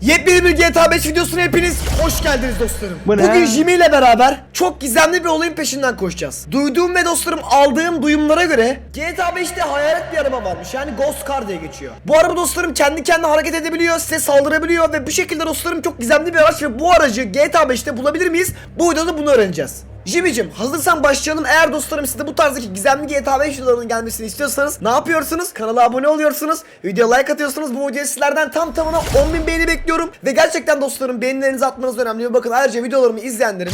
Yepyeni bir GTA 5 videosuna hepiniz hoş geldiniz dostlarım. Bu ne? Bugün Jimmy ile beraber çok gizemli bir olayın peşinden koşacağız. Duyduğum ve dostlarım aldığım duyumlara göre GTA 5'te hayalet bir araba varmış. Yani Ghost Car diye geçiyor. Bu araba dostlarım kendi kendine hareket edebiliyor, size saldırabiliyor ve bu şekilde dostlarım çok gizemli bir araç ve bu aracı GTA 5'te bulabilir miyiz? Bu videoda bunu öğreneceğiz. Jimmy'cim hazırsan başlayalım. Eğer dostlarım siz de bu tarzdaki gizemli GTA 5 videolarının gelmesini istiyorsanız ne yapıyorsunuz? Kanala abone oluyorsunuz. Video like atıyorsunuz. Bu videoya sizlerden tam tamına 10.000 beğeni bekliyorum. Ve gerçekten dostlarım beğenilerinizi atmanız önemli. Bakın ayrıca videolarımı izleyenlerin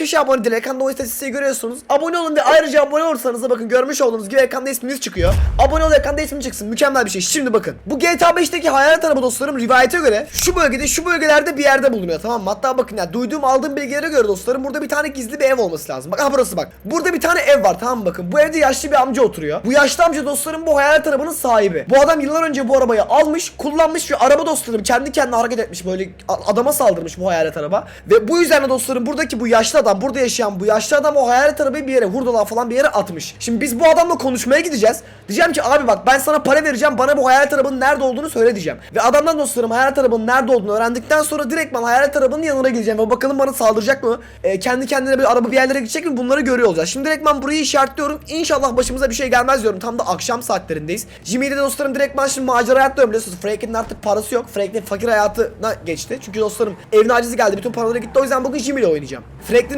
%75'i abone değil. Ekranda o istatistiği görüyorsunuz. Abone olun ve ayrıca abone olursanız da bakın görmüş olduğunuz gibi ekranda isminiz çıkıyor. Abone ol ekranda ismin çıksın. Mükemmel bir şey. Şimdi bakın. Bu GTA 5'teki hayalet araba dostlarım rivayete göre şu bölgede şu bölgelerde bir yerde bulunuyor tamam mı? Hatta bakın ya duyduğum aldığım bilgilere göre dostlarım burada bir tane gizli bir ev olması lazım. Bak ha burası bak. Burada bir tane ev var tamam mı bakın. Bu evde yaşlı bir amca oturuyor. Bu yaşlı amca dostlarım bu hayalet arabanın sahibi. Bu adam yıllar önce bu arabayı almış, kullanmış ve araba dostlarım kendi kendine hareket etmiş böyle adama saldırmış bu hayalet araba. Ve bu yüzden de dostlarım buradaki bu yaşlı adam, burada yaşayan bu yaşlı adam o hayalet arabayı bir yere hurdalığa falan bir yere atmış. Şimdi biz bu adamla konuşmaya gideceğiz. Diyeceğim ki abi bak ben sana para vereceğim bana bu hayalet arabanın nerede olduğunu söyle diyeceğim. Ve adamdan dostlarım hayalet arabanın nerede olduğunu öğrendikten sonra direkt ben hayalet arabanın yanına gideceğim ve bakalım bana saldıracak mı? Ee, kendi kendine bir araba bir yerlere gidecek mi? Bunları görüyor olacağız. Şimdi direkt ben burayı işaretliyorum. İnşallah başımıza bir şey gelmez diyorum. Tam da akşam saatlerindeyiz. Jimmy ile de dostlarım direkt ben şimdi macera hayatlıyorum biliyorsunuz. Franklin'in artık parası yok. Franklin fakir hayatına geçti. Çünkü dostlarım evin acizi geldi. Bütün paraları gitti. O yüzden bugün Jimmy ile oynayacağım.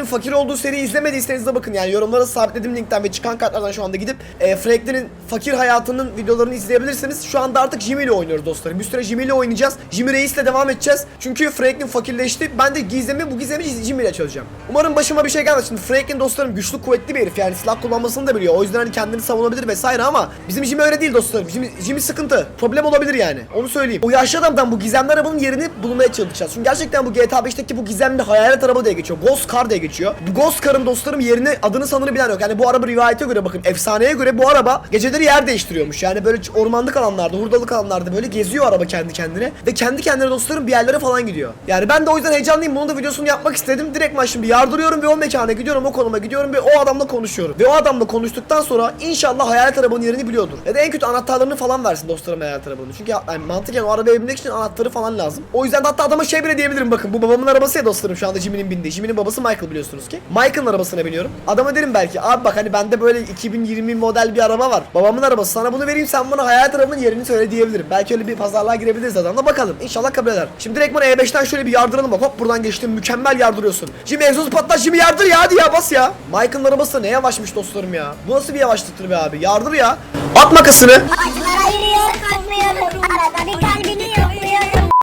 Franklin'in fakir olduğu seriyi izlemediyseniz de bakın yani yorumlara sabitlediğim linkten ve çıkan kartlardan şu anda gidip e, Franklin'in fakir hayatının videolarını izleyebilirsiniz. Şu anda artık Jimmy ile oynuyoruz dostlarım. Bir süre Jimmy ile oynayacağız. Jimmy Reis'le devam edeceğiz. Çünkü Franklin fakirleşti. Ben de gizemi bu gizemi Jimmy ile çözeceğim. Umarım başıma bir şey gelmez. Şimdi Franklin dostlarım güçlü kuvvetli bir herif. Yani silah kullanmasını da biliyor. O yüzden hani kendini savunabilir vesaire ama bizim Jimmy öyle değil dostlarım. Jimmy, Jimmy sıkıntı. Problem olabilir yani. Onu söyleyeyim. O yaşlı adamdan bu gizemli arabanın yerini bulmaya çalışacağız. Çünkü gerçekten bu GTA 5'teki bu gizemli hayalet araba diye geçiyor. Ghost Car diye geçiyor. Bu Ghost Car'ın dostlarım yerini adını sanını bilen yok. Yani bu araba rivayete göre bakın efsaneye göre bu araba geceleri yer değiştiriyormuş. Yani böyle ormanlık alanlarda, hurdalık alanlarda böyle geziyor araba kendi kendine ve kendi kendine dostlarım bir yerlere falan gidiyor. Yani ben de o yüzden heyecanlıyım. Bunun da videosunu yapmak istedim. Direkt ben şimdi yardırıyorum ve o mekana gidiyorum, o konuma gidiyorum ve o adamla konuşuyorum. Ve o adamla konuştuktan sonra inşallah hayalet arabanın yerini biliyordur. Ya da en kötü anahtarlarını falan versin dostlarım hayalet arabanın. Çünkü yani mantıken o arabaya binmek için anahtarı falan lazım. O yüzden de hatta adama şey bile diyebilirim bakın. Bu babamın arabası ya dostlarım şu anda Jimmy'nin bindiği. Jimmy'nin babası Michael biliyorsunuz ki. Michael'ın arabasına biniyorum. Adama derim belki abi bak hani bende böyle 2020 model bir araba var. Babamın arabası sana bunu vereyim sen bana hayalet arabanın yerini söyle diyebilirim. Belki öyle bir pazarlığa girebiliriz adamla bakalım. İnşallah kabul eder. Şimdi direkt bana E5'ten şöyle bir yardıralım bak. Hop buradan geçtim. Mükemmel yardırıyorsun. Jimmy egzoz patlat Jimmy yardır ya hadi ya bas ya. Michael'ın arabası ne yavaşmış dostlarım ya. Bu nasıl bir yavaşlıktır be abi. Yardır ya. At makasını. Arada bir yokluyorum.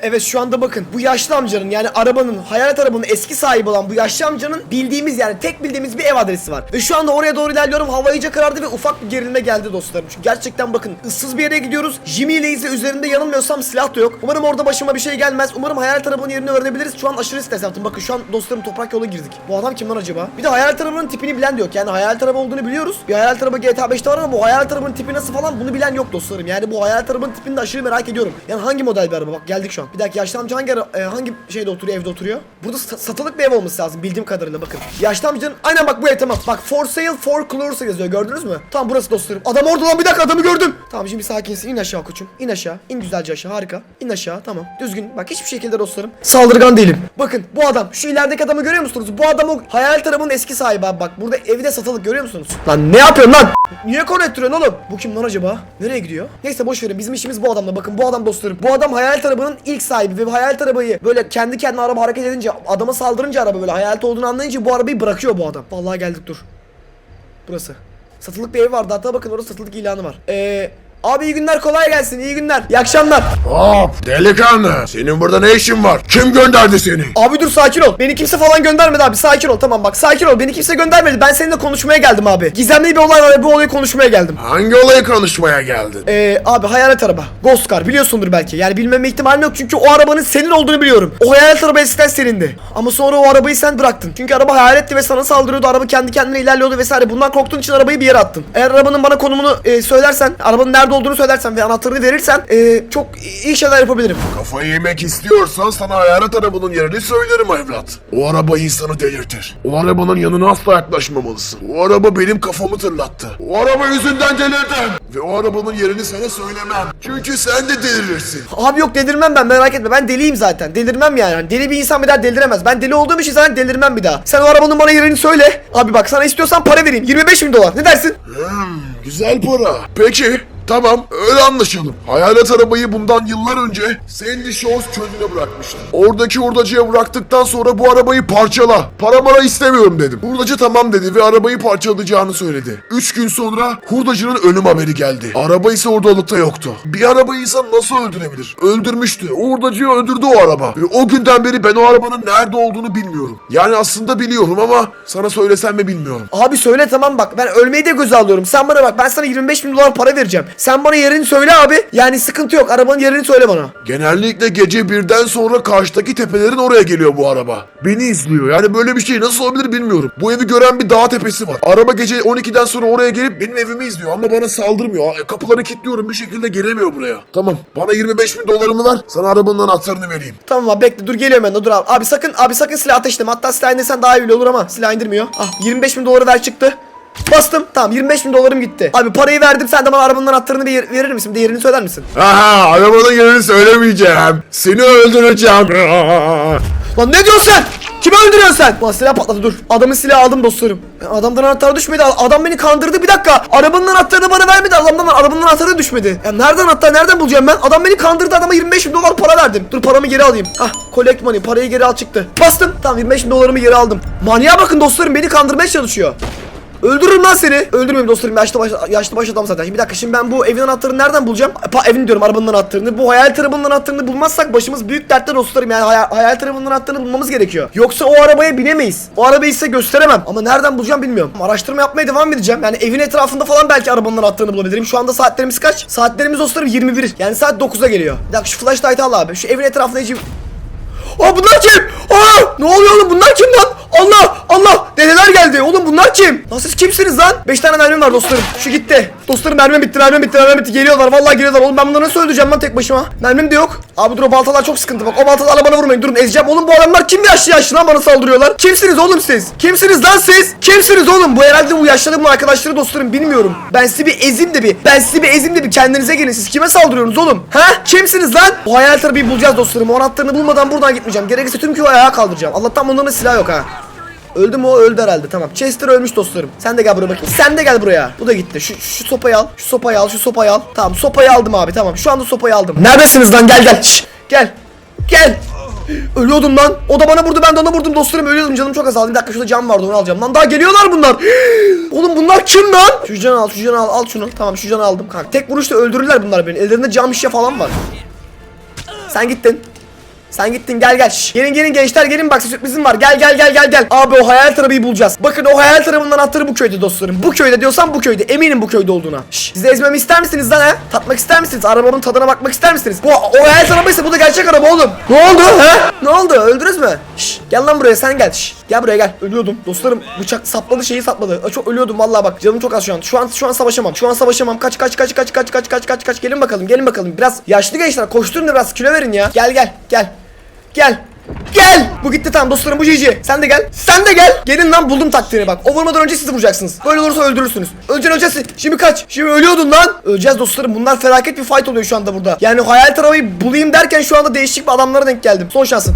Evet şu anda bakın bu yaşlı amcanın yani arabanın hayalet arabanın eski sahibi olan bu yaşlı amcanın bildiğimiz yani tek bildiğimiz bir ev adresi var. Ve şu anda oraya doğru ilerliyorum hava iyice karardı ve ufak bir gerilme geldi dostlarım. Çünkü gerçekten bakın ıssız bir yere gidiyoruz. Jimmy ile üzerinde yanılmıyorsam silah da yok. Umarım orada başıma bir şey gelmez. Umarım hayalet arabanın yerini öğrenebiliriz. Şu an aşırı stres yaptım. Bakın şu an dostlarım toprak yola girdik. Bu adam kim lan acaba? Bir de hayalet arabanın tipini bilen de yok. Yani hayalet araba olduğunu biliyoruz. Bir hayalet araba GTA 5'te var ama bu hayalet arabanın tipi nasıl falan bunu bilen yok dostlarım. Yani bu hayalet arabanın tipini de aşırı merak ediyorum. Yani hangi model bir araba? Bak geldik şu an. Bir dakika yaşlı amca hangi e, hangi şeyde oturuyor, evde oturuyor? Burada sa- satılık bir ev olması lazım bildiğim kadarıyla bakın. Yaşlı amcanın aynen bak bu ev tamam. Bak for sale for close yazıyor gördünüz mü? Tamam burası dostlarım. Adam orada lan bir dakika adamı gördüm. Tamam şimdi sakinsin in aşağı koçum. İn aşağı. İn güzelce aşağı harika. İn aşağı tamam. Düzgün. Bak hiçbir şekilde dostlarım. Saldırgan değilim. Bakın bu adam şu ilerideki adamı görüyor musunuz? Bu adam o hayal tarafının eski sahibi abi bak. Burada evi de satılık görüyor musunuz? Lan ne yapıyorsun lan? Niye konu ettiriyorsun oğlum? Bu kim lan acaba? Nereye gidiyor? Neyse boş verin. Bizim işimiz bu adamla. Bakın bu adam dostlarım. Bu adam hayal arabanın ilk sahibi ve hayal arabayı böyle kendi kendine araba hareket edince adama saldırınca araba böyle hayalet olduğunu anlayınca bu arabayı bırakıyor bu adam. Vallahi geldik dur. Burası. Satılık bir ev vardı hatta bakın orada satılık ilanı var. Eee Abi iyi günler kolay gelsin iyi günler iyi akşamlar Hop delikanlı senin burada ne işin var? Kim gönderdi seni? Abi dur sakin ol beni kimse falan göndermedi abi sakin ol tamam bak sakin ol beni kimse göndermedi ben seninle konuşmaya geldim abi Gizemli bir olay var ve bu olayı konuşmaya geldim Hangi olayı konuşmaya geldin? Ee, abi hayalet araba. Ghost Car biliyorsundur belki. Yani bilmeme ihtimalim yok çünkü o arabanın senin olduğunu biliyorum. O hayalet araba eskiden senindi. Ama sonra o arabayı sen bıraktın. Çünkü araba hayaletti ve sana saldırıyordu. Araba kendi kendine ilerliyordu vesaire. Bundan korktuğun için arabayı bir yere attın. Eğer arabanın bana konumunu e, söylersen, arabanın nerede nerede olduğunu söylersen ve anahtarını verirsen e, çok iyi şeyler yapabilirim. Kafayı yemek istiyorsan sana hayalet arabanın yerini söylerim evlat. O araba insanı delirtir. O arabanın yanına asla yaklaşmamalısın. O araba benim kafamı tırlattı. O araba yüzünden delirdim. Ve o arabanın yerini sana söylemem. Çünkü sen de delirirsin. Abi yok delirmem ben merak etme ben deliyim zaten delirmem yani Hani deli bir insan bir daha deliremez ben deli olduğum için zaten delirmem bir daha sen o arabanın bana yerini söyle abi bak sana istiyorsan para vereyim 25 bin dolar ne dersin Hmm, güzel para. Peki, tamam öyle anlaşalım. Hayalet arabayı bundan yıllar önce Sandy Shores çölüne bırakmışlar. Oradaki hurdacıya bıraktıktan sonra bu arabayı parçala. Para mara istemiyorum dedim. Hurdacı tamam dedi ve arabayı parçalayacağını söyledi. Üç gün sonra hurdacının ölüm haberi geldi. Araba ise ortalıkta yoktu. Bir arabayı insan nasıl öldürebilir? Öldürmüştü. Hurdacıyı öldürdü o araba. Ve o günden beri ben o arabanın nerede olduğunu bilmiyorum. Yani aslında biliyorum ama sana söylesem mi bilmiyorum. Abi söyle tamam bak ben ölmeyi de göze alıyorum sen bana bak ben sana 25 bin dolar para vereceğim sen bana yerini söyle abi yani sıkıntı yok arabanın yerini söyle bana Genellikle gece birden sonra karşıdaki tepelerin oraya geliyor bu araba. Beni izliyor. Yani böyle bir şey nasıl olabilir bilmiyorum. Bu evi gören bir dağ tepesi var. Araba gece 12'den sonra oraya gelip benim evimi izliyor ama bana saldırmıyor. Kapıları kilitliyorum bir şekilde gelemiyor buraya. Tamam bana 25 bin dolarımı ver sana arabanın anahtarını vereyim. Tamam abi bekle dur geliyorum ben de dur abi abi sakın abi sakın silah ateşleme hatta silah indirsen daha iyi bile olur ama silah indirmiyor ah 25 bin doları ver çıktı Bastım. Tamam 25 bin dolarım gitti. Abi parayı verdim. Sen de bana arabanın anahtarını bir verir misin? Bir de yerini söyler misin? Aha arabanın yerini söylemeyeceğim. Seni öldüreceğim. Lan ne diyorsun sen? Kimi öldürüyorsun sen? Lan silah patladı dur. Adamın silahı aldım dostlarım. Adamdan anahtar düşmedi. Adam beni kandırdı bir dakika. Arabanın anahtarını bana vermedi. Adamdan arabanın anahtarı düşmedi. Ya nereden anahtar nereden bulacağım ben? Adam beni kandırdı. Adama 25 bin dolar para verdim. Dur paramı geri alayım. Hah collect money. Parayı geri al çıktı. Bastım. Tamam 25 bin dolarımı geri aldım. Manyağa bakın dostlarım beni kandırmaya çalışıyor. Öldürürüm lan seni. Öldürmeyeyim dostlarım. Yaşlı baş, yaşlı baş adam zaten. Şimdi bir dakika şimdi ben bu evin anahtarını nereden bulacağım? Pa, evin diyorum arabanın anahtarını. Bu hayal arabanın anahtarını bulmazsak başımız büyük dertte dostlarım. Yani hayal, hayal arabanın anahtarını bulmamız gerekiyor. Yoksa o arabaya binemeyiz. O arabayı size gösteremem. Ama nereden bulacağım bilmiyorum. Araştırma yapmaya devam edeceğim. Yani evin etrafında falan belki arabanın anahtarını bulabilirim. Şu anda saatlerimiz kaç? Saatlerimiz dostlarım 21. Yani saat 9'a geliyor. Bir dakika şu flashlight'ı al abi. Şu evin etrafında hiç... Aa bunlar kim? Aa ne oluyor oğlum bunlar kim lan? Allah Allah dedeler geldi oğlum bunlar kim? Lan siz kimsiniz lan? 5 tane mermim var dostlarım. Şu gitti. Dostlarım mermim bitti mermim bitti mermim bitti. Geliyorlar vallahi geliyorlar. Oğlum ben bunları nasıl öldüreceğim lan tek başıma? Mermim de yok. Abi dur o baltalar çok sıkıntı bak. O baltalarla bana vurmayın. Durun ezeceğim. Oğlum bu adamlar kim yaşlı yaşlı lan bana saldırıyorlar? Kimsiniz oğlum siz? Kimsiniz lan siz? Kimsiniz oğlum? Bu herhalde bu yaşlı adamın arkadaşları dostlarım bilmiyorum. Ben sizi bir ezeyim de bir. Ben sizi bir ezeyim de bir kendinize gelin. Siz kime saldırıyorsunuz oğlum? Ha? Kimsiniz lan? Bu hayal tarafı bulacağız dostlarım. O anahtarını bulmadan buradan gitmeyeceğim. Gerekirse tüm köyü ayağa kaldıracağım. Allah'tan bunların silah yok ha. Öldü mü o öldü herhalde tamam. Chester ölmüş dostlarım. Sen de gel buraya bakayım. Sen de gel buraya. Bu da gitti. Şu, şu sopayı al. Şu sopayı al. Şu sopayı al. Tamam sopayı aldım abi tamam. Şu anda sopayı aldım. Neredesiniz lan gel gel. Şş, gel. Gel. Ölüyordum lan. O da bana vurdu ben de ona vurdum dostlarım. Ölüyordum canım çok azaldı. Bir dakika şurada cam vardı onu alacağım. Lan daha geliyorlar bunlar. Oğlum bunlar kim lan? Şu canı al şu canı al. Al şunu. Tamam şu canı aldım kanka. Tek vuruşta öldürürler bunlar beni. Ellerinde cam şişe falan var. Sen gittin. Sen gittin gel gel. Şş, Gelin gelin gençler gelin bak sürprizim var. Gel gel gel gel gel. Abi o hayal arabayı bulacağız. Bakın o hayal arabının anahtarı bu köyde dostlarım. Bu köyde diyorsam bu köyde. Eminim bu köyde olduğuna. Şş, siz ezmemi ister misiniz lan he? Tatmak ister misiniz? Arabamın tadına bakmak ister misiniz? Bu o hayal arabaysa bu da gerçek araba oğlum. Ne oldu he? Ne oldu? Öldünüz mü? Şş, gel lan buraya sen gel. Şş, gel buraya gel. Ölüyordum. Dostlarım bıçak sapladı şeyi sapladı. Aa, Çok ölüyordum vallahi bak. Canım çok az şu an. Şu an şu an savaşamam. Şu an savaşamam. Kaç kaç kaç kaç kaç kaç kaç kaç kaç. Gelin bakalım. Gelin bakalım. Biraz yaşlı gençler koşturun da biraz kilo verin ya. Gel gel gel. Gel. Gel. Bu gitti tamam dostlarım bu GG. Sen de gel. Sen de gel. Gelin lan buldum taktiğini bak. O vurmadan önce siz vuracaksınız. Böyle olursa öldürürsünüz. Öleceksin öleceksin. Şimdi kaç. Şimdi ölüyordun lan. Öleceğiz dostlarım. Bunlar felaket bir fight oluyor şu anda burada. Yani hayal taramayı bulayım derken şu anda değişik bir adamlara denk geldim. Son şansın.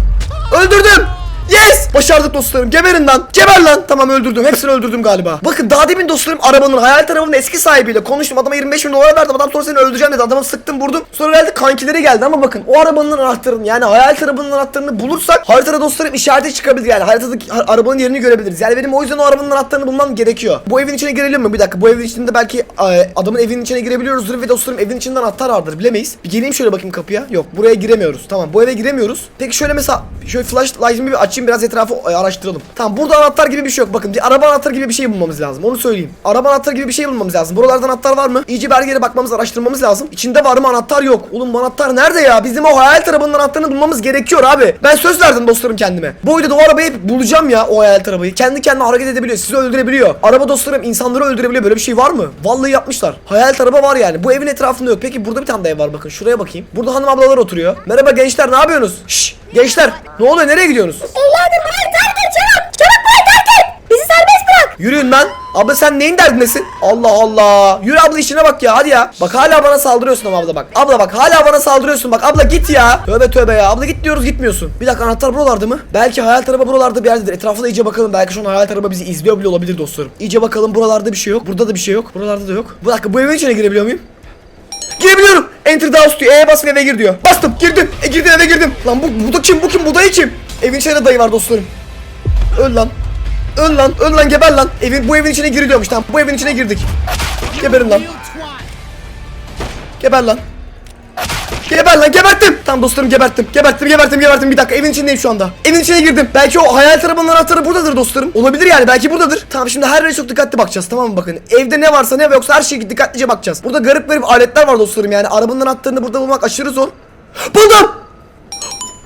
Öldürdüm. Yes! Başardık dostlarım. Geberin lan. Geber lan. Tamam öldürdüm. Hepsini öldürdüm galiba. Bakın daha demin dostlarım arabanın hayal tarafının eski sahibiyle konuştum. Adama 25 bin dolar verdim. Adam sonra seni öldüreceğim dedi. Adamı sıktım vurdum. Sonra geldi kankileri geldi ama bakın o arabanın anahtarını yani hayal tarafının anahtarını bulursak haritada dostlarım işareti çıkabilir yani. Haritadaki ha- arabanın yerini görebiliriz. Yani benim o yüzden o arabanın anahtarını bulmam gerekiyor. Bu evin içine girelim mi? Bir dakika. Bu evin içinde belki e, adamın evinin içine girebiliyoruzdur ve dostlarım evin içinde anahtar vardır. Bilemeyiz. Bir geleyim şöyle bakayım kapıya. Yok buraya giremiyoruz. Tamam bu eve giremiyoruz. Peki şöyle mesela şöyle flash light'ımı bir aç açayım biraz etrafı e, araştıralım. Tamam burada anahtar gibi bir şey yok. Bakın bir araba anahtarı gibi bir şey bulmamız lazım. Onu söyleyeyim. Araba anahtarı gibi bir şey bulmamız lazım. Buralarda anahtar var mı? İyice yere bakmamız, araştırmamız lazım. İçinde var mı anahtar yok. Oğlum bu anahtar nerede ya? Bizim o hayal arabanın anahtarını bulmamız gerekiyor abi. Ben söz verdim dostlarım kendime. Bu videoda o arabayı bulacağım ya o hayal arabayı. Kendi kendine hareket edebiliyor. Sizi öldürebiliyor. Araba dostlarım insanları öldürebiliyor. Böyle bir şey var mı? Vallahi yapmışlar. Hayal araba var yani. Bu evin etrafında yok. Peki burada bir tane ev var bakın. Şuraya bakayım. Burada hanım ablalar oturuyor. Merhaba gençler ne yapıyorsunuz? Şşş gençler. Ne oluyor? Nereye gidiyorsunuz? Evladım burayı terk et çabuk. Çabuk burayı terk et. Bizi serbest bırak. Yürüyün lan. Abla sen neyin derdindesin? Allah Allah. Yürü abla işine bak ya hadi ya. Bak hala bana saldırıyorsun ama abla bak. Abla bak hala bana saldırıyorsun bak. Abla git ya. Tövbe tövbe ya. Abla git diyoruz gitmiyorsun. Bir dakika anahtar buralarda mı? Belki hayal araba buralarda bir yerdedir. Etrafına iyice bakalım. Belki şu an hayal araba bizi izliyor bile olabilir dostlarım. İyice bakalım buralarda bir şey yok. Burada da bir şey yok. Buralarda da yok. Bir dakika bu evin içine girebiliyor muyum? Girebiliyorum. Enter house diyor. E'ye bas ve eve gir diyor. Bastım. Girdim. E girdim eve girdim. Lan bu, bu da kim? Bu kim? Bu dayı kim? Evin içinde de dayı var dostlarım. Öl lan. Öl lan. Öl lan geber lan. Evin, bu evin içine giriliyormuş tamam. Bu evin içine girdik. Geberin lan. Geber lan. Geber lan geberttim. Tamam dostlarım geberttim. Geberttim geberttim geberttim. Bir dakika evin içindeyim şu anda. Evin içine girdim. Belki o hayal arabanın anahtarı buradadır dostlarım. Olabilir yani belki buradadır. Tamam şimdi her yere çok dikkatli bakacağız tamam mı bakın. Evde ne varsa ne yoksa her şeye dikkatlice bakacağız. Burada garip garip aletler var dostlarım yani. Arabanın anahtarını burada bulmak aşırı zor. Buldum.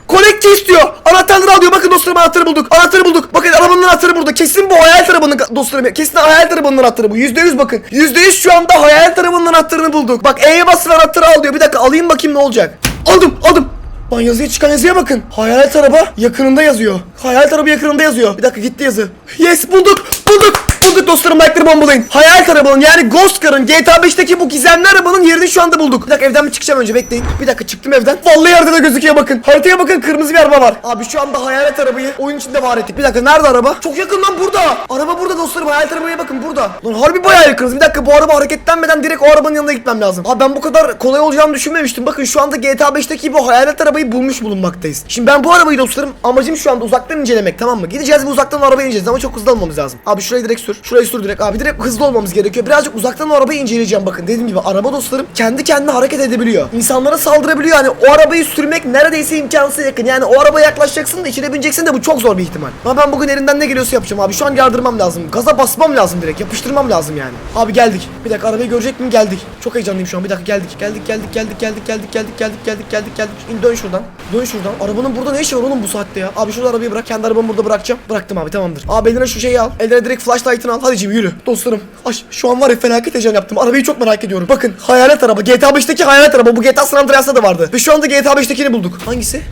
Kolekti istiyor. Anahtarları alıyor. Bakın dostlarım anahtarı bulduk. Anahtarı bulduk. Bakın arabanın anahtarı burada. Kesin bu hayal arabanın dostlarım. Kesin hayal arabanın anahtarı bu. Yüzde yüz bakın. Yüzde yüz şu anda hayal arabanın anahtarını bulduk. Bak E'ye basın anahtarı al diyor. Bir dakika alayım bakayım ne olacak. Aldım aldım. Lan yazıya çıkan yazıya bakın. Hayalet araba yakınında yazıyor. Hayalet araba yakınında yazıyor. Bir dakika gitti yazı. Yes bulduk. Bulduk. Bulduk dostlarım like'ları bombalayın. Hayalet arabanın yani Ghost Car'ın GTA 5'teki bu gizemli arabanın yerini şu anda bulduk. Bir dakika evden mi çıkacağım önce bekleyin. Bir dakika çıktım evden. Vallahi de gözüküyor bakın. Haritaya bakın kırmızı bir araba var. Abi şu anda hayalet arabayı oyun içinde var ettik. Bir dakika nerede araba? Çok yakın lan burada. Araba burada dostlarım hayalet arabaya bakın burada. Lan harbi bayağı yakınız. Bir dakika bu araba hareketlenmeden direkt o arabanın yanına gitmem lazım. Abi ben bu kadar kolay olacağını düşünmemiştim. Bakın şu anda GTA 5'teki bu hayalet arabayı bulmuş bulunmaktayız. Şimdi ben bu arabayı dostlarım amacım şu anda uzaktan incelemek tamam mı? Gideceğiz bu uzaktan arabayı inceleyeceğiz ama çok hızlı olmamız lazım. Abi şurayı direkt sür. Şurayı sür direkt abi direkt hızlı olmamız gerekiyor. Birazcık uzaktan o arabayı inceleyeceğim bakın. Dediğim gibi araba dostlarım kendi kendine hareket edebiliyor. İnsanlara saldırabiliyor. Yani o arabayı sürmek neredeyse imkansız yakın. Yani o arabaya yaklaşacaksın da içine bineceksin de bu çok zor bir ihtimal. Ama ben bugün elinden ne geliyorsa yapacağım abi. Şu an yardırmam lazım. Gaza basmam lazım direkt. Yapıştırmam lazım yani. Abi geldik. Bir dakika arabayı görecek miyim? Geldik. Çok heyecanlıyım şu an. Bir dakika geldik. Geldik geldik geldik geldik geldik geldik geldik geldik geldik geldik. Dön şuradan. Dön şuradan. Arabanın burada ne işi var oğlum bu saatte ya? Abi şurada arabayı bırak. Kendi arabamı burada bırakacağım. Bıraktım abi tamamdır. Abi eline şu şeyi al. Eline direkt flashlight'ını al. Hadi Cim yürü. Dostlarım. Ay, şu an var ya felaket heyecan yaptım. Arabayı çok merak ediyorum. Bakın hayalet araba. GTA 5'teki hayalet araba. Bu GTA San Andreas'ta da vardı. Ve şu anda GTA 5'tekini bulduk. Hangisi?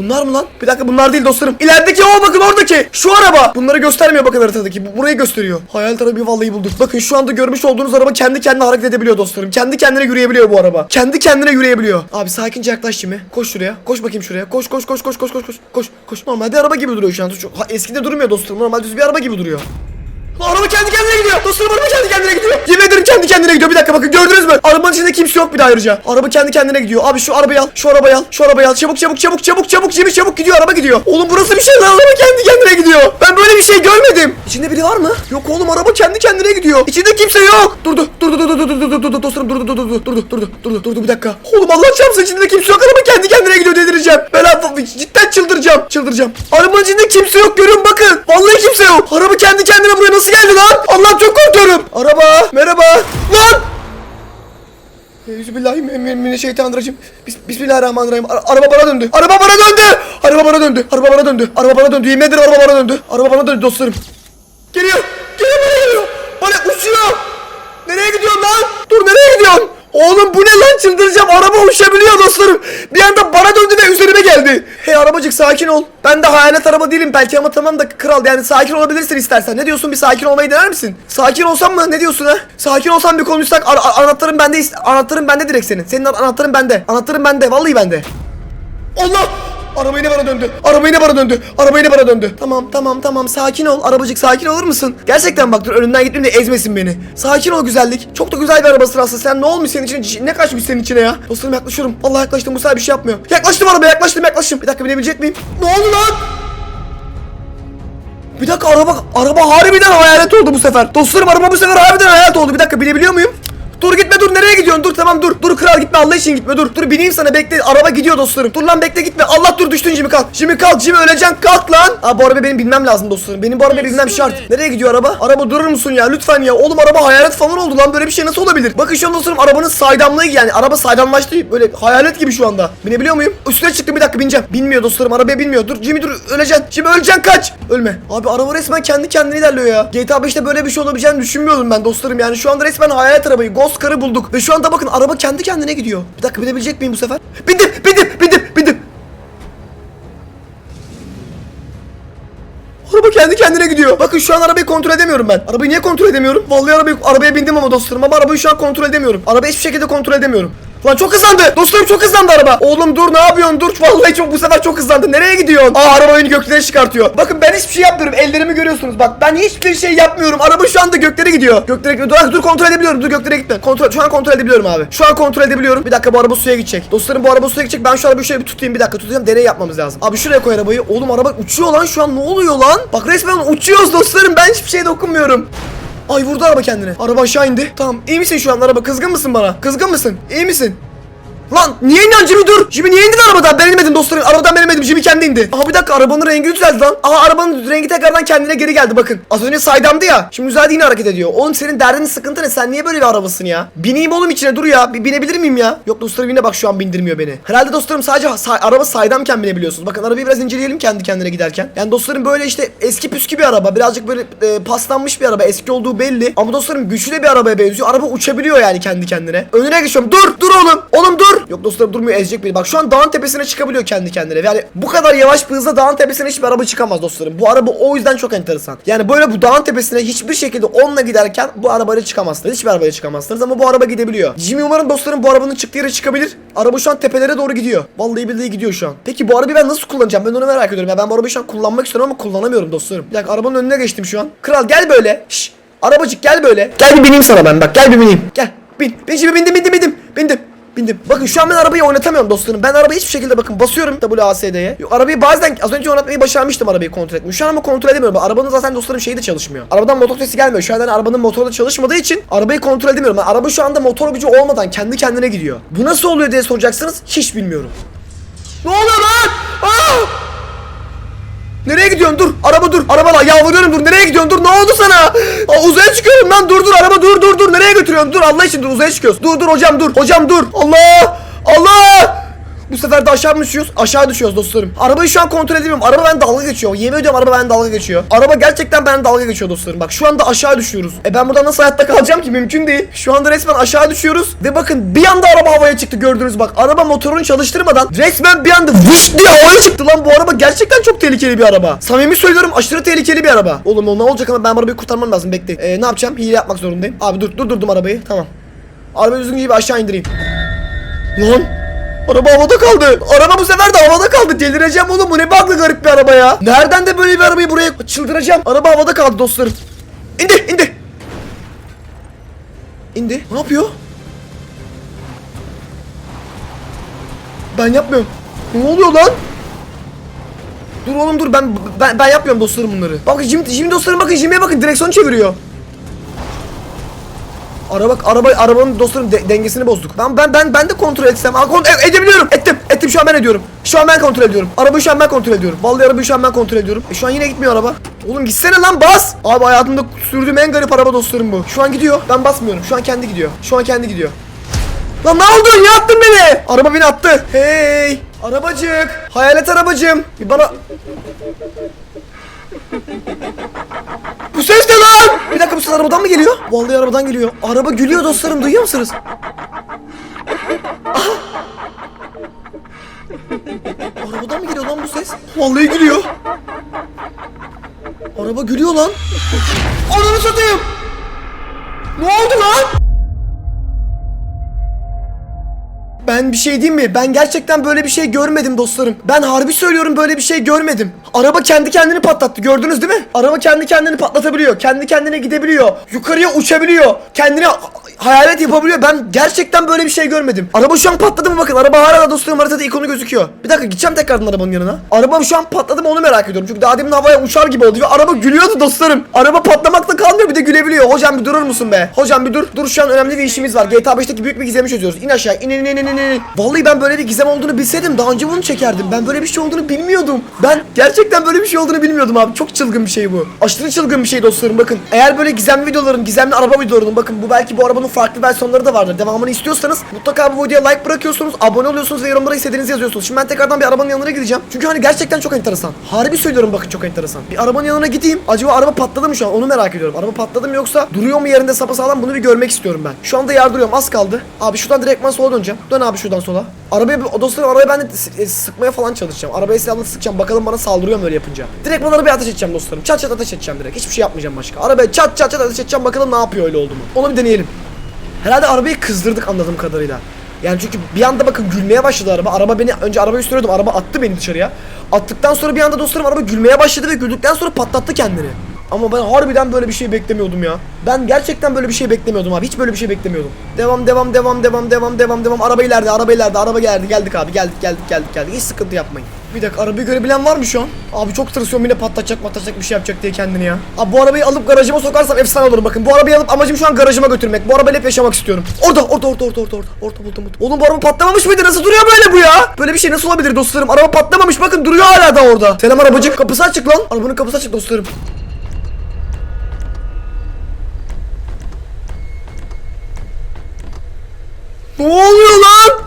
Bunlar mı lan? Bir dakika bunlar değil dostlarım. İlerideki o bakın oradaki. Şu araba. Bunları göstermiyor bakın haritadaki. Bu burayı gösteriyor. Hayal arabayı vallahi bulduk. Bakın şu anda görmüş olduğunuz araba kendi kendine hareket edebiliyor dostlarım. Kendi kendine yürüyebiliyor bu araba. Kendi kendine yürüyebiliyor. Abi sakince yaklaş şimdi. Koş şuraya. Koş bakayım şuraya. Koş koş koş koş koş koş koş. Koş koş. Normalde araba gibi duruyor şu an. Şu- ha, eskide durmuyor dostlarım. Normal düz bir araba gibi duruyor. Araba kendi kendine gidiyor. Dostlarım araba kendi kendine gidiyor. Yemin ederim kendi kendine gidiyor. Bir dakika bakın gördünüz mü? Arabanın içinde kimse yok bir de ayrıca. Araba kendi kendine gidiyor. Abi şu arabayı al. Şu arabayı al. Şu arabayı al. Çabuk çabuk çabuk çabuk çabuk. Jimmy çabuk gidiyor. Araba gidiyor. Oğlum burası bir şey lan. Araba kendi kendine gidiyor. Ben böyle bir şey görmedim. İçinde biri var mı? Yok oğlum araba kendi kendine gidiyor. İçinde kimse yok. Durdu. Durdu durdu durdu durdu durdu dostlarım durdu durdu durdu durdu durdu durdu durdu bir dakika. Oğlum Allah çarpsın içinde kimse yok. Araba kendi kendine gidiyor delireceğim. Ben cidden çıldıracağım. Çıldıracağım. Arabanın içinde kimse yok görün bakın. Vallahi kimse yok. Araba kendi kendine buraya nasıl geldi lan? Allah'ım çok korkuyorum. Araba merhaba. Lan. Bismillahirrahmanirrahim. Bis Bismillahirrahmanirrahim. Ara- araba bana döndü. Araba bana döndü. Araba bana döndü. Araba bana döndü. Araba bana döndü. Yemin araba bana döndü. Araba bana döndü dostlarım. Geliyor. Geliyor bana geliyor. Bana uçuyor. Nereye gidiyorsun lan? Dur nereye gidiyorsun? Oğlum bu ne lan? Çıldıracağım. Araba uçabiliyor dostlarım. Bir anda bana döndü ve üzerime geldi. Hey arabacık sakin ol. Ben de hayalet araba değilim belki ama tamam da kral yani sakin olabilirsin istersen. Ne diyorsun? Bir sakin olmayı dener misin? Sakin olsam mı? Ne diyorsun ha? Sakin olsam bir konuşsak Ar- ar- anahtarın bende anahtarın bende direkt senin. Senin an- anahtarın bende. Anahtarın bende. Vallahi bende. Allah! Araba yine bana döndü. Araba yine bana döndü. Araba yine bana döndü. Tamam tamam tamam sakin ol. Arabacık sakin olur musun? Gerçekten bak dur önünden gitmeyeyim de ezmesin beni. Sakin ol güzellik. Çok da güzel bir arabasın aslında. Sen ne olmuş senin içine? Ne kaçmış senin içine ya? Dostlarım yaklaşıyorum. Allah yaklaştım bu sefer bir şey yapmıyor. Yaklaştım araba yaklaştım yaklaştım. Bir dakika binebilecek miyim? Ne oldu lan? Bir dakika araba araba harbiden hayalet oldu bu sefer. Dostlarım araba bu sefer harbiden hayalet oldu. Bir dakika binebiliyor muyum? Dur gitme dur nereye gidiyorsun? Dur tamam dur. Dur kral gitme Allah için gitme dur. Dur bineyim sana bekle. Araba gidiyor dostlarım. Dur lan bekle gitme. Allah dur düştün Jimmy kalk. Jimmy kalk Jimmy öleceksin kalk lan. Aa bu araba benim bilmem lazım dostlarım. Benim bu araba bilmem şart. Nereye gidiyor araba? Araba durur musun ya lütfen ya. Oğlum araba hayalet falan oldu lan. Böyle bir şey nasıl olabilir? Bakın şu an dostlarım arabanın saydamlığı yani. Araba saydamlaştı. Böyle hayalet gibi şu anda. Binebiliyor muyum? Üstüne çıktım bir dakika bineceğim. Binmiyor dostlarım arabaya binmiyor. Dur Jimmy dur öleceksin. Jimmy öleceksin kaç. Ölme. Abi araba resmen kendi kendine ilerliyor ya. GTA 5'te böyle bir şey olabileceğini düşünmüyordum ben dostlarım. Yani şu anda resmen hayalet arabayı Ghost Car'ı bulduk. Ve şu anda bakın araba kendi kendine gidiyor. Bir dakika binebilecek miyim bu sefer? Bindim bindim bindim bindim. Araba kendi kendine gidiyor. Bakın şu an arabayı kontrol edemiyorum ben. Arabayı niye kontrol edemiyorum? Vallahi arabayı, arabaya bindim ama dostlarım ama arabayı şu an kontrol edemiyorum. Arabayı hiçbir şekilde kontrol edemiyorum. Lan çok hızlandı. Dostlarım çok hızlandı araba. Oğlum dur ne yapıyorsun? Dur. Vallahi çok bu sefer çok hızlandı. Nereye gidiyorsun? Aa araba beni göklere çıkartıyor. Bakın ben hiçbir şey yapmıyorum. Ellerimi görüyorsunuz. Bak ben hiçbir şey yapmıyorum. Araba şu anda göklere gidiyor. Göklere gidiyor. Dur, dur kontrol edebiliyorum. Dur göklere gitme. Kontrol şu an kontrol edebiliyorum abi. Şu an kontrol edebiliyorum. Bir dakika bu araba suya gidecek. Dostlarım bu araba suya gidecek. Ben şu arabayı şöyle bir tutayım. Bir dakika tutacağım. Deney yapmamız lazım. Abi şuraya koy arabayı. Oğlum araba uçuyor lan şu an. Ne oluyor lan? Bak resmen uçuyoruz dostlarım. Ben hiçbir şeye dokunmuyorum. Ay vurdu araba kendini. Araba aşağı indi. Tamam. İyi misin şu an araba? Kızgın mısın bana? Kızgın mısın? İyi misin? Lan niye indin Jimmy dur. Jimmy niye indin arabadan? Ben inmedim dostlarım. Arabadan ben inmedim. Jimmy kendi indi. Aha bir dakika arabanın rengi düzeldi lan. Aha arabanın rengi tekrardan kendine geri geldi bakın. Az önce saydamdı ya. Şimdi düzeldi yine hareket ediyor. Oğlum senin derdin sıkıntı ne? Sen niye böyle bir arabasın ya? Bineyim oğlum içine dur ya. Bir binebilir miyim ya? Yok dostlarım yine bak şu an bindirmiyor beni. Herhalde dostlarım sadece say- araba saydamken binebiliyorsunuz. Bakın arabayı biraz inceleyelim kendi kendine giderken. Yani dostlarım böyle işte eski püskü bir araba. Birazcık böyle e, paslanmış bir araba. Eski olduğu belli. Ama dostlarım güçlü bir arabaya benziyor. Araba uçabiliyor yani kendi kendine. Önüne geçiyorum. Dur! Dur oğlum! Oğlum dur! Yok dostlarım durmuyor ezecek beni. Bak şu an dağın tepesine çıkabiliyor kendi kendine. Yani bu kadar yavaş bir hızla dağın tepesine hiçbir araba çıkamaz dostlarım. Bu araba o yüzden çok enteresan. Yani böyle bu dağın tepesine hiçbir şekilde onunla giderken bu arabayla çıkamazsınız. Hiçbir arabayla çıkamazsınız ama bu araba gidebiliyor. Jimmy umarım dostlarım bu arabanın çıktığı yere çıkabilir. Araba şu an tepelere doğru gidiyor. Vallahi billahi gidiyor şu an. Peki bu arabayı ben nasıl kullanacağım? Ben onu merak ediyorum. Ya ben bu arabayı şu an kullanmak istiyorum ama kullanamıyorum dostlarım. Bir dakika arabanın önüne geçtim şu an. Kral gel böyle. Şş, arabacık gel böyle. Gel bir bineyim sana ben bak. Gel bir bineyim. Gel. Bin. Ben şimdi bindim bindim bindim. Bindim. Bindim. Bakın şu an ben arabayı oynatamıyorum dostlarım. Ben arabayı hiçbir şekilde bakın basıyorum WASD'ye. Arabayı bazen az önce oynatmayı başarmıştım arabayı kontrol etmeyi. Şu an ama kontrol edemiyorum. Arabanın zaten dostlarım şeyi de çalışmıyor. Arabadan motor sesi gelmiyor. Şu an arabanın motoru da çalışmadığı için arabayı kontrol edemiyorum. Yani araba şu anda motor gücü olmadan kendi kendine gidiyor. Bu nasıl oluyor diye soracaksınız. Hiç bilmiyorum. Ne oluyor lan? Aa! Nereye gidiyorsun? Dur. Araba dur. Araba lan yalvarıyorum dur. Nereye gidiyorsun? Dur. Ne oldu sana? Aa, uzaya çıkıyorum lan. Dur dur araba dur dur dur. Nereye götürüyorsun? Dur Allah için dur. Uzaya çıkıyoruz. Dur dur hocam dur. Hocam dur. Allah! Allah! Bu sefer de aşağı mı düşüyoruz? Aşağı düşüyoruz dostlarım. Arabayı şu an kontrol edemiyorum. Araba ben dalga geçiyor. Yemin ediyorum araba ben dalga geçiyor. Araba gerçekten ben dalga geçiyor dostlarım. Bak şu anda aşağı düşüyoruz. E ben buradan nasıl hayatta kalacağım ki? Mümkün değil. Şu anda resmen aşağı düşüyoruz. Ve bakın bir anda araba havaya çıktı gördünüz bak. Araba motorunu çalıştırmadan resmen bir anda vış diye havaya çıktı lan. Bu araba gerçekten çok tehlikeli bir araba. Samimi söylüyorum aşırı tehlikeli bir araba. Oğlum o ne olacak ama ben arabayı kurtarmam lazım. Bekle. E, ne yapacağım? Hile yapmak zorundayım. Abi dur durdurdum arabayı. Tamam. Arabayı düzgün gibi aşağı indireyim. Lan Araba havada kaldı. Araba bu sefer de havada kaldı. Delireceğim oğlum. Bu ne baklı garip bir araba ya. Nereden de böyle bir arabayı buraya çıldıracağım. Araba havada kaldı dostlarım. İndi indi. İndi. Ne yapıyor? Ben yapmıyorum. Ne oluyor lan? Dur oğlum dur ben ben, ben yapmıyorum dostlarım bunları. Bakın şimdi şimdi dostlarım bakın Jimmy'ye bakın direksiyonu çeviriyor. Araba araba arabanın dostlarım de- dengesini bozduk. Ben ben ben ben de kontrol etsem. Aa, kont- e- edebiliyorum. Ettim. Ettim şu an ben ediyorum. Şu an ben kontrol ediyorum. Arabayı şu an ben kontrol ediyorum. Vallahi arabayı şu an ben kontrol ediyorum. E şu an yine gitmiyor araba. Oğlum gitsene lan bas. Abi hayatımda sürdüğüm en garip araba dostlarım bu. Şu an gidiyor. Ben basmıyorum. Şu an kendi gidiyor. Şu an kendi gidiyor. Lan ne oldu? Niye attın beni? Araba beni attı. Hey! Arabacık. Hayalet arabacım. Bir bana... Bu ses ne lan? Bir dakika bu ses arabadan mı geliyor? Vallahi arabadan geliyor. Araba gülüyor dostlarım duyuyor musunuz? Aha! Arabadan mı geliyor lan bu ses? Vallahi gülüyor. Araba gülüyor lan. Ananı satayım. Ne oldu lan? Ben bir şey diyeyim mi? Ben gerçekten böyle bir şey görmedim dostlarım. Ben harbi söylüyorum böyle bir şey görmedim. Araba kendi kendini patlattı. Gördünüz değil mi? Araba kendi kendini patlatabiliyor. Kendi kendine gidebiliyor. Yukarıya uçabiliyor. Kendine hayalet yapabiliyor. Ben gerçekten böyle bir şey görmedim. Araba şu an patladı mı bakın. Araba hala dostlarım haritada ikonu gözüküyor. Bir dakika gideceğim tekrardan arabanın yanına. Araba şu an patladı mı onu merak ediyorum. Çünkü daha demin havaya uçar gibi oldu ve araba gülüyordu dostlarım. Araba patlamakta kalmıyor bir de gülebiliyor. Hocam bir durur musun be? Hocam bir dur. Dur şu an önemli bir işimiz var. GTA 5'teki büyük bir gizemi çözüyoruz. İn aşağı. İn in in in in in. Vallahi ben böyle bir gizem olduğunu bilseydim daha önce bunu çekerdim. Ben böyle bir şey olduğunu bilmiyordum. Ben gerçekten böyle bir şey olduğunu bilmiyordum abi. Çok çılgın bir şey bu. Aşırı çılgın bir şey dostlarım bakın. Eğer böyle gizemli videoların, gizemli araba videolarının bakın bu belki bu arabanın farklı versiyonları da vardır. Devamını istiyorsanız mutlaka bu videoya like bırakıyorsunuz, abone oluyorsunuz ve yorumlara istediğinizi yazıyorsunuz. Şimdi ben tekrardan bir arabanın yanına gideceğim. Çünkü hani gerçekten çok enteresan. Harbi söylüyorum bakın çok enteresan. Bir arabanın yanına gideyim. Acaba araba patladı mı şu an? Onu merak ediyorum. Araba patladı mı yoksa duruyor mu yerinde sapasağlam bunu bir görmek istiyorum ben. Şu anda yardırıyorum az kaldı. Abi şuradan direktman sola döneceğim. Dön abi şuradan sola. Arabaya bir- dostlarım arabaya ben de e, sıkmaya falan çalışacağım. Arabaya silahla sıkacağım. Bakalım bana saldırıyor mu öyle yapınca. Direkt bana arabaya ateş edeceğim dostlarım. Çat çat ateş edeceğim direkt. Hiçbir şey yapmayacağım başka. Arabaya çat çat çat ateş edeceğim. Bakalım ne yapıyor öyle oldu mu? Onu bir deneyelim. Herhalde arabayı kızdırdık anladığım kadarıyla. Yani çünkü bir anda bakın gülmeye başladı araba. Araba beni önce arabayı sürüyordum. Araba attı beni dışarıya. Attıktan sonra bir anda dostlarım araba gülmeye başladı ve güldükten sonra patlattı kendini. Ama ben harbiden böyle bir şey beklemiyordum ya. Ben gerçekten böyle bir şey beklemiyordum abi. Hiç böyle bir şey beklemiyordum. Devam devam devam devam devam devam devam. Araba ileride, araba ileride, araba geldi. Geldik abi. Geldik geldik geldik geldik. Hiç sıkıntı yapmayın. Bir dakika arabayı görebilen var mı şu an? Abi çok tırsıyorum yine patlatacak patlatacak bir şey yapacak diye kendini ya. Abi bu arabayı alıp garajıma sokarsam efsane olur bakın. Bu arabayı alıp amacım şu an garajıma götürmek. Bu arabayla hep yaşamak istiyorum. Orada orada orada orada orada orada. Orada buldum buldum. Oğlum bu araba patlamamış mıydı? Nasıl duruyor böyle bu ya? Böyle bir şey nasıl olabilir dostlarım? Araba patlamamış bakın duruyor hala da orada. Selam arabacık kapısı açık lan. Arabanın kapısı açık dostlarım. Ne oluyor lan?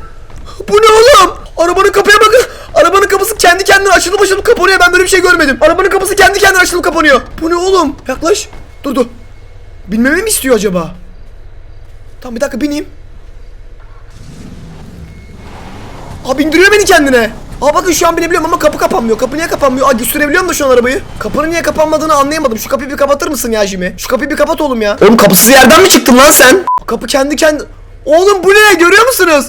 Bu ne oğlum? Arabanın kapıya bakın. Arabanın kapısı kendi kendine açılıp açılıp kapanıyor. Ben böyle bir şey görmedim. Arabanın kapısı kendi kendine açılıp kapanıyor. Bu ne oğlum? Yaklaş. Dur dur. Binmemi mi istiyor acaba? Tamam bir dakika bineyim. Aa bindiriyor beni kendine. Aa bakın şu an binebiliyorum ama kapı kapanmıyor. Kapı niye kapanmıyor? Aa sürebiliyorum da şu an arabayı. Kapının niye kapanmadığını anlayamadım. Şu kapıyı bir kapatır mısın ya Jimmy? Şu kapıyı bir kapat oğlum ya. Oğlum kapısız yerden mi çıktın lan sen? Kapı kendi kendi... Oğlum bu ne? Görüyor musunuz?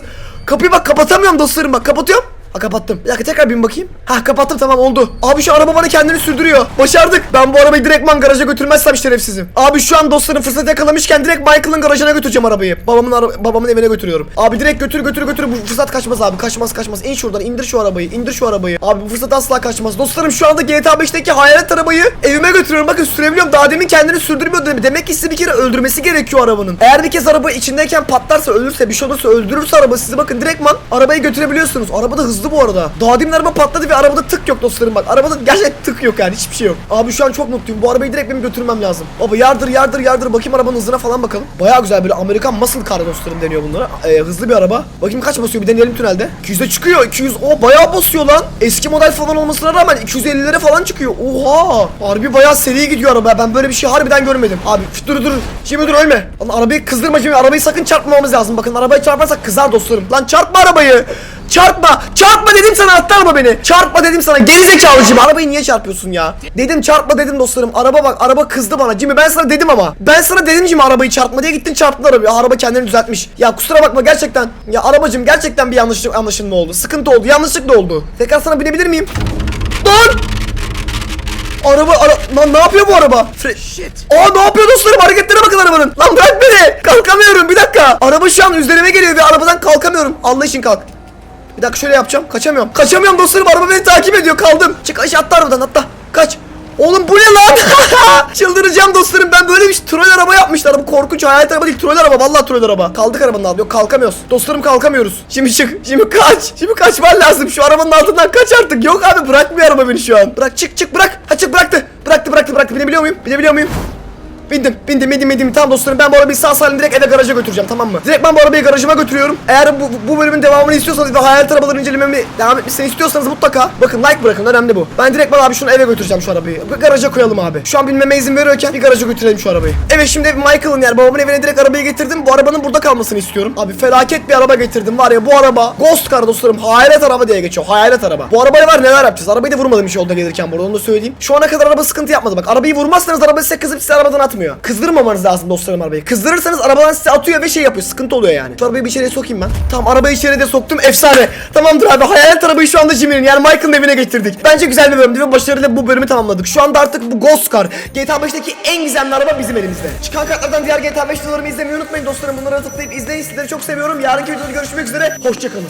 Kapıyı bak kapatamıyorum dostlarım bak kapatıyorum. Ha kapattım. Bir dakika tekrar bin bakayım. Ha kapattım tamam oldu. Abi şu araba bana kendini sürdürüyor. Başardık. Ben bu arabayı direktman garaja götürmezsem şerefsizim. Abi şu an dostlarım fırsat yakalamışken direkt Michael'ın garajına götüreceğim arabayı. Babamın ara- babamın evine götürüyorum. Abi direkt götür götür götür. Bu fırsat kaçmaz abi. Kaçmaz kaçmaz. İn şuradan indir şu arabayı. indir şu arabayı. Abi bu fırsat asla kaçmaz. Dostlarım şu anda GTA 5'teki hayalet arabayı evime götürüyorum. Bakın sürebiliyorum. Daha demin kendini sürdürmüyordu. Demek ki sizi bir kere öldürmesi gerekiyor arabanın. Eğer bir kez araba içindeyken patlarsa ölürse bir şey olursa öldürürse araba sizi bakın direktman arabayı götürebiliyorsunuz. Araba da hızlı bu arada. Daha demin araba patladı ve arabada tık yok dostlarım bak. Arabada gerçekten tık yok yani hiçbir şey yok. Abi şu an çok mutluyum. Bu arabayı direkt benim götürmem lazım. Baba yardır yardır yardır bakayım arabanın hızına falan bakalım. Baya güzel böyle Amerikan muscle car dostlarım deniyor bunlara. Ee, hızlı bir araba. Bakayım kaç basıyor bir deneyelim tünelde. 200'e çıkıyor. 200 o bayağı basıyor lan. Eski model falan olmasına rağmen 250'lere falan çıkıyor. Oha. Harbi bayağı seri gidiyor araba. Ben böyle bir şey harbiden görmedim. Abi dur dur. Şimdi dur ölme. Lan arabayı kızdırma şimdi. Arabayı sakın çarpmamamız lazım. Bakın arabayı çarparsak kızar dostlarım. Lan çarpma arabayı. Çarpma. Çarpma dedim sana attı araba beni. Çarpma dedim sana. Geri zekalıcım. Arabayı niye çarpıyorsun ya? Dedim çarpma dedim dostlarım. Araba bak araba kızdı bana. Jimmy ben sana dedim ama. Ben sana dedim Jimmy arabayı çarpma diye gittin çarptın arabayı. Araba kendini düzeltmiş. Ya kusura bakma gerçekten. Ya arabacım gerçekten bir yanlışlık anlaşılma oldu. Sıkıntı oldu. Yanlışlık da oldu. Tekrar sana binebilir miyim? Lan! Araba ara lan ne yapıyor bu araba? Fre Shit. Aa ne yapıyor dostlarım? Hareketlere bakın arabanın. Lan bırak beni. Kalkamıyorum bir dakika. Araba şu an üzerime geliyor ve arabadan kalkamıyorum. Allah için kalk. Bir dakika şöyle yapacağım. Kaçamıyorum. Kaçamıyorum dostlarım. Araba beni takip ediyor. Kaldım. Çık aşağı atla arabadan atla. Kaç. Oğlum bu ne lan? Çıldıracağım dostlarım. Ben böyle bir troll araba yapmışlar. Bu korkunç hayalet araba değil. Troll araba. Vallahi troll araba. Kaldık arabanın altında. Yok kalkamıyoruz. Dostlarım kalkamıyoruz. Şimdi çık. Şimdi kaç. Şimdi kaçman lazım. Şu arabanın altından kaç artık. Yok abi bırakmıyor araba beni şu an. Bırak çık çık bırak. Ha çık bıraktı. Bıraktı bıraktı bıraktı. Binebiliyor muyum? Binebiliyor muyum? Bindim, bindim, bindim, bindim. Tamam dostlarım ben bu arabayı sağ salim direkt eve garaja götüreceğim tamam mı? Direkt ben bu arabayı garajıma götürüyorum. Eğer bu, bu bölümün devamını istiyorsanız ve hayalet arabaları incelememi devam etmesini istiyorsanız mutlaka bakın like bırakın önemli bu. Ben direkt ben abi şunu eve götüreceğim şu arabayı. Garaja koyalım abi. Şu an binmeme izin veriyorken bir garaja götürelim şu arabayı. Evet şimdi Michael'ın yani babamın evine direkt arabayı getirdim. Bu arabanın burada kalmasını istiyorum. Abi felaket bir araba getirdim var ya bu araba Ghost Car dostlarım hayalet araba diye geçiyor. Hayalet araba. Bu arabaya var neler yapacağız? Arabayı da vurmadım hiç yolda gelirken burada onu da söyleyeyim. Şu ana kadar araba sıkıntı yapmadı bak. Arabayı vurmazsanız araba size kızıp size arabadan atmıyor. Çalışmıyor. Kızdırmamanız lazım dostlarım arabayı. Kızdırırsanız arabadan size atıyor ve şey yapıyor. Sıkıntı oluyor yani. Şu arabayı bir içeriye sokayım ben. Tamam arabayı içeriye de soktum. Efsane. Tamamdır abi. Hayalet arabayı şu anda Jimmy'nin yani Michael'ın evine getirdik. Bence güzel bir bölümdü ve başarıyla bu bölümü tamamladık. Şu anda artık bu Ghost Car GTA 5'teki en gizemli araba bizim elimizde. Çıkan kartlardan diğer GTA 5 videolarımı izlemeyi unutmayın dostlarım. Bunları tıklayıp izleyin. Sizleri çok seviyorum. Yarınki videoda görüşmek üzere. Hoşçakalın.